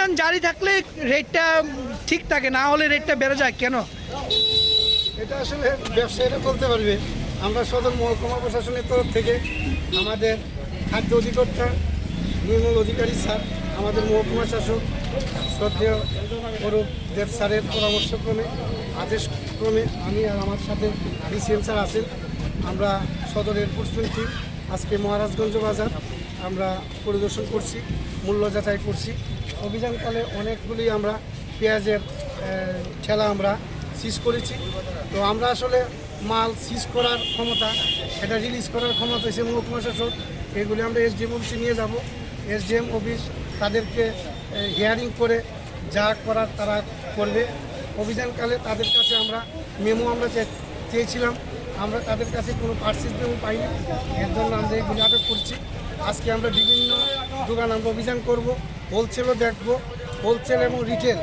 অভিযান জারি থাকলে রেটটা ঠিক থাকে, না হলে রেটটা বেড়ে যায়, কেন? এটা আসলে ব্যবসায়ীরা বলতে পারবে। আমরা সদর মহকুমা প্রশাসনের তরফ থেকে আমাদের খাদ্য অধিকর্তা, নির্মল অধিকারী স্যার, আমাদের মহকুমা শাসক, শ্রদ্ধেয় অরূপ দেব স্যারের পরামর্শক্রমে, আদেশক্রমে আমি আর আমার সাথে ডিসিএম স্যার আছেন। আমরা সদর এনফোর্সমেন্ট টিম আজকে মহারাজগঞ্জ বাজার, আমরা পরিদর্শন করছি, মূল্য যাচাই করছি। অভিযানকালে অনেকগুলি আমরা পেঁয়াজের ঠেলা আমরা সিজ করেছি। তো আমরা আসলে মাল সিজ করার ক্ষমতা, এটা রিলিজ করার ক্ষমতা হচ্ছে মহকুমা শাসক। এগুলি আমরা এস এসডিএম অফিসে নিয়ে যাব। এসডিএম অফিস তাদেরকে হিয়ারিং করে যা করার তারা করবে। অভিযানকালে তাদের কাছে আমরা মেমো আমরা চেয়েছিলাম। আমরা তাদের কাছে কোনো পার্সিস মেমো পাইনি। এর জন্য আমরা এগুলি আটক করছি। আজকে আমরা বিভিন্ন দোকান আমরা অভিযান করব। হোলসেলও দেখব হোলসেল এবং রিটেল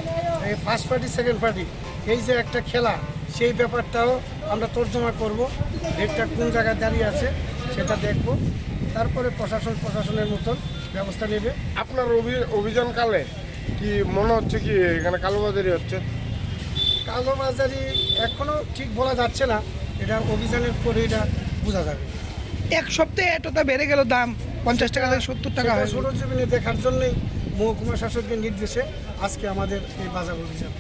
এই ফার্স্ট পার্টি সেকেন্ড পার্টি এই যে একটা খেলা সেই ব্যাপারটাও আমরা তর্জমা করব রেটটা কোন জায়গায় দাঁড়িয়ে আছে সেটা দেখব। তারপরে প্রশাসন প্রশাসনের মতন ব্যবস্থা নেবে। আপনার অভি- অভিযানকালে কি মনে হচ্ছে কি এখানে কালোবাজারি হচ্ছে? কালোবাজারি এখনও ঠিক বলা যাচ্ছে না এটা অভিযানের পরে এটা বোঝা যাবে। এক সপ্তাহে এতটা বেড়ে গেল দাম পঞ্চাশ টাকা থেকে সত্তর টাকা হয়ে সরজমিনে দেখার জন্যই মহকুমা শাসকের নির্দেশে আজকে আমাদের এই বাজার অভিযান।